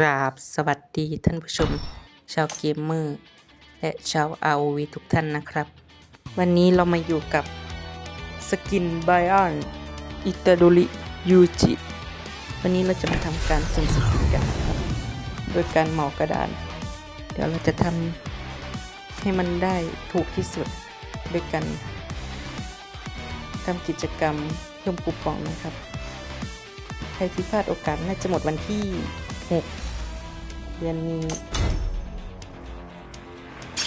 ราบสวัสดีท่านผู้ชม ชาวเกมเมอร์ และชาว ROV ทุกท่านนะครับ วันนี้เรามาอยู่กับสกินไบออนอิตาโดริยูจิวันนี้เราจะมาทำการสุ่มสกินกันครับ โดยการเหมากระดาน เดี๋ยวเราจะทำให้มันได้ถูกที่สุดด้วยกันทำกิจกรรมเพิ่มคูปองนะครับ รที่พลาดโอกาสน่าจะหมดวันที่ 6 เดือนนี้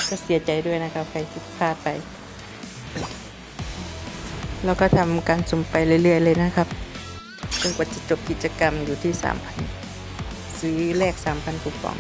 ก็เสียใจด้วยนะครับใครที่พลาดไป แล้วก็ทำการสุ่มไปเรื่อย ๆ เลยนะครับจนกว่าจะจบกิจกรรมอยู่ที่ 3,000 ซื้อแลก3,000คูปอง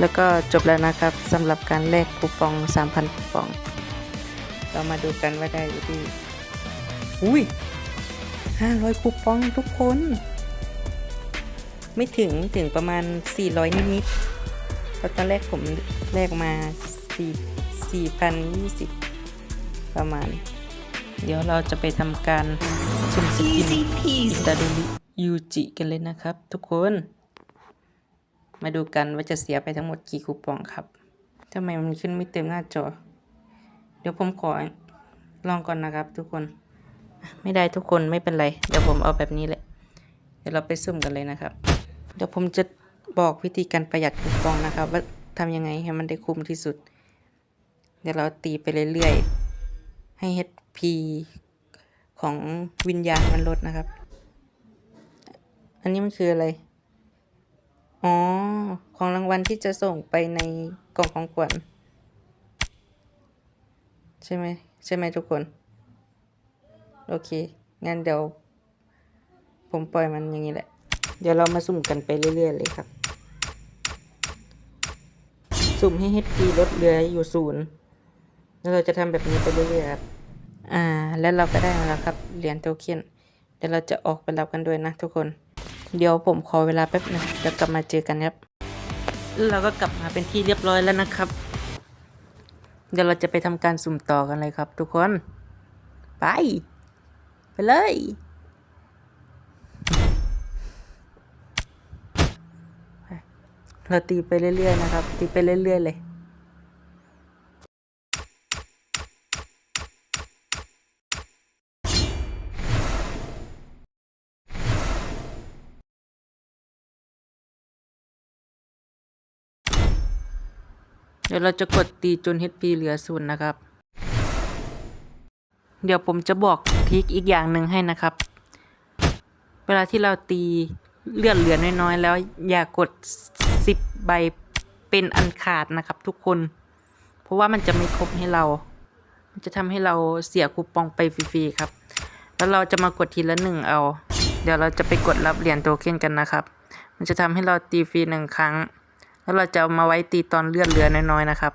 แล้วก็จบแล้วนะครับสำหรับการแลกคูปอง 3,000 คูปอง เรามาดูกันว่าได้อยู่ที่อุ้ย 500 คูปองทุกคน ไม่ถึงถึงประมาณ 400 นิดๆเพราะตอนแรกผมแลกมา 4 4,020 ประมาณ เดี๋ยวเราจะไปทำการสุ่มสกินอิตาดูริยูจิกันเลยนะครับทุกคน มาดูกันว่าจะเสียไปทั้งหมดกี่คูปองครับทำไมมันขึ้นไม่เต็มหน้าจอ เดี๋ยวผมขอลองก่อนนะครับ ทุกคน ไม่ได้ทุกคนไม่เป็นไร เดี๋ยวผมเอาแบบนี้แหละ เดี๋ยวเราไปสุ่มกันเลยนะครับ เดี๋ยวผมจะบอกวิธีการประหยัดคูปองนะครับ ว่าทำยังไงให้มันได้คุ้มที่สุด เดี๋ยวเราตีไปเรื่อยๆ ให้ HP ของวิญญาณมันลดนะครับ อันนี้มันคืออะไร อ๋อ ของรางวัลที่จะส่งไปในกล่องของขวัญใช่ไหมใช่ไหมทุกคน โอเค งั้นเดี๋ยว ผมปล่อยมันอย่างนี้แหละ เดี๋ยวเรามาสุ่มกันไปเรื่อยๆเลยครับ สุ่มให้ HP ลดเหลืออยู่ศูนย์แล้วเราจะทำแบบนี้ไปเรื่อยๆครับ อ่า แล้วเราก็ได้มาแล้วครับ เหรียญโทเค็นเดี๋ยวเราจะออกไปรับกันด้วยนะทุกคน เดี๋ยวผมขอเวลาแป๊บนึงเดี๋ยวกลับมาเจอกันครับเราก็กลับมาเป็นที่เรียบร้อยแล้วนะครับ เดี๋ยวเราจะไปทำการสุ่มต่อกันเลยครับ ทุกคน ไป ไปเลย เราตีไปเรื่อยๆนะครับ ตีไปเรื่อยๆเลย เดี๋ยวเราจะกดตีจน HP เหลือศูนย์นะครับ เดี๋ยวผมจะบอกทริกอีกอย่างหนึ่งให้นะครับ เวลาที่เราตีเลือดเหลือน้อยๆ แล้วอย่ากด 10 ใบเป็นอันขาดนะครับทุกคน เพราะว่ามันจะไม่ครบให้เรา มันจะทำให้เราเสียคูปองไปฟรีๆครับ แล้วเราจะมากดทีละหนึ่งเอา เดี๋ยวเราจะไปกดรับเหรียญโทเค็นกันนะครับ มันจะทำให้เราตีฟรีหนึ่งครั้ง แล้วเราจะามาไว้ตีตอนเลือดเหลือน้อยๆนะครับ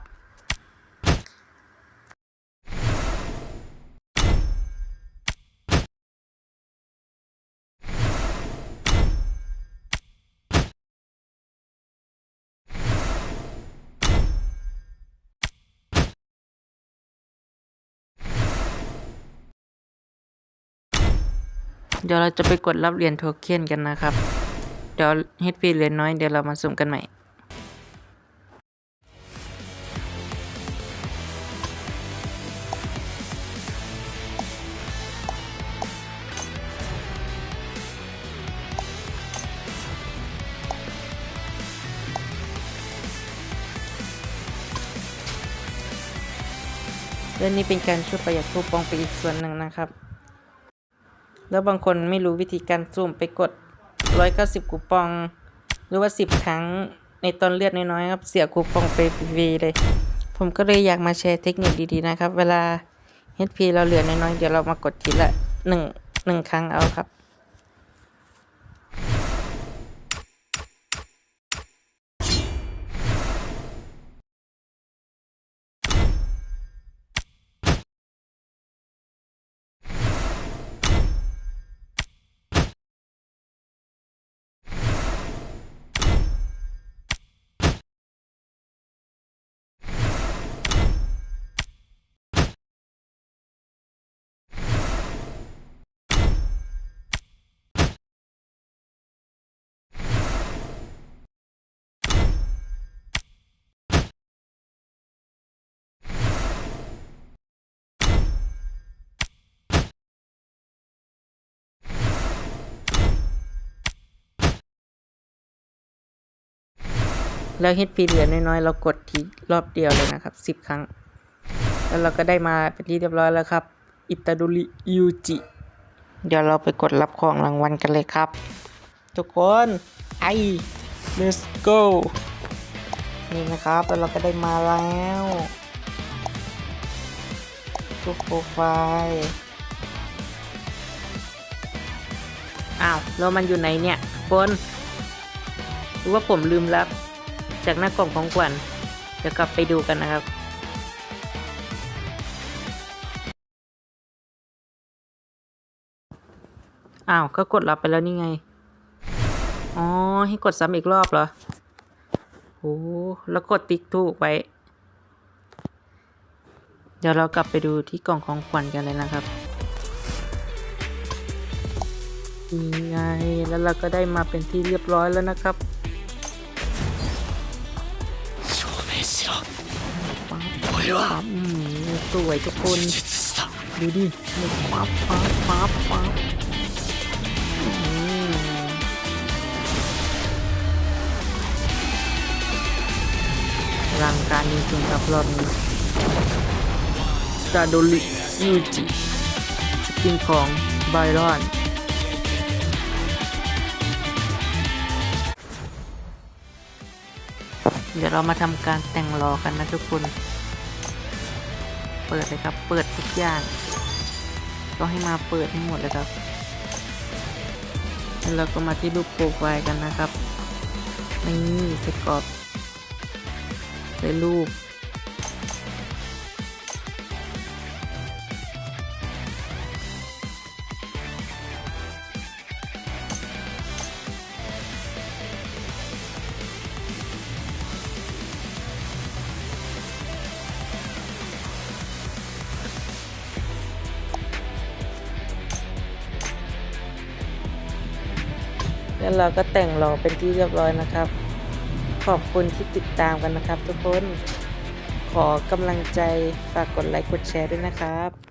เดี๋ยวเราจะไปกดรับเหรียญโทเค็นกันนะครับ เดี๋ยว HP เหรียญน้อยเดี๋ยวเรามาสุ่มกันใหม่ เรื่องนี้เป็นการช่วยประหยัดคูปองไปอีกส่วนหนึ่งนะครับ แล้วบางคนไม่รู้วิธีการซูมไปกด 190 คูปอง หรือว่า 10 ครั้งในตอนเลือดน้อยๆครับเสียคูปองไปฟรีเลย ผมก็เลยอยากมาแชร์เทคนิคดีๆนะครับ เวลา HP เราเหลือน้อยๆเดี๋ยวเรามากดทีละ1 1ครั้งเอาครับ แล้ว HP เหลือน้อยๆ เรากดทีรอบเดียวเลยนะครับสิบครั้ง แล้วเราก็ได้มาเป็นที่เรียบร้อยแล้วครับ อิตาดุริยูจิ เดี๋ยวเราไปกดรับของรางวัลกันเลยครับ ทุกคนไอ let's go นี่นะครับ แล้วเราก็ได้มาแล้วทุกโปรไฟล์อ้าว แล้วมันอยู่ไหนเนี่ยคนหรือว่าผมลืมรับ จากหน้ากล่องของขวัญเดี๋ยวกลับไปดูกันนะครับอ้าวก็กดรับไปแล้วนี่ไง อ๋อ ให้กดซ้ำอีกรอบเหรอ โอ้แล้วกดติ๊กถูกไว้ เดี๋ยวเรากลับไปดูที่กล่องของขวัญกันเลยนะครับนี่ไง แล้วเราก็ได้มาเป็นที่เรียบร้อยแล้วนะครับ สวยทุกคน ดูดิปั๊บปั๊บปั๊บปั๊บรังการจริงๆครับรอบนี้ซาโดริยูจิสกินของไบรอนเดี๋ยวเรามาทำการแต่งรอกันนะทุกคน เปิดเลยครับ เปิดทุกอย่าง ก็ให้มาเปิดให้หมดเลยครับแล้วเราก็มาที่รูปโปรไฟล์กันนะครับนี่สกอตในรูป แล้วเราก็แต่งหล่อเป็นที่เรียบร้อยนะครับ ขอบคุณที่ติดตามกันนะครับ ทุกคน ขอกำลังใจฝากกดไลค์กดแชร์ด้วยนะครับ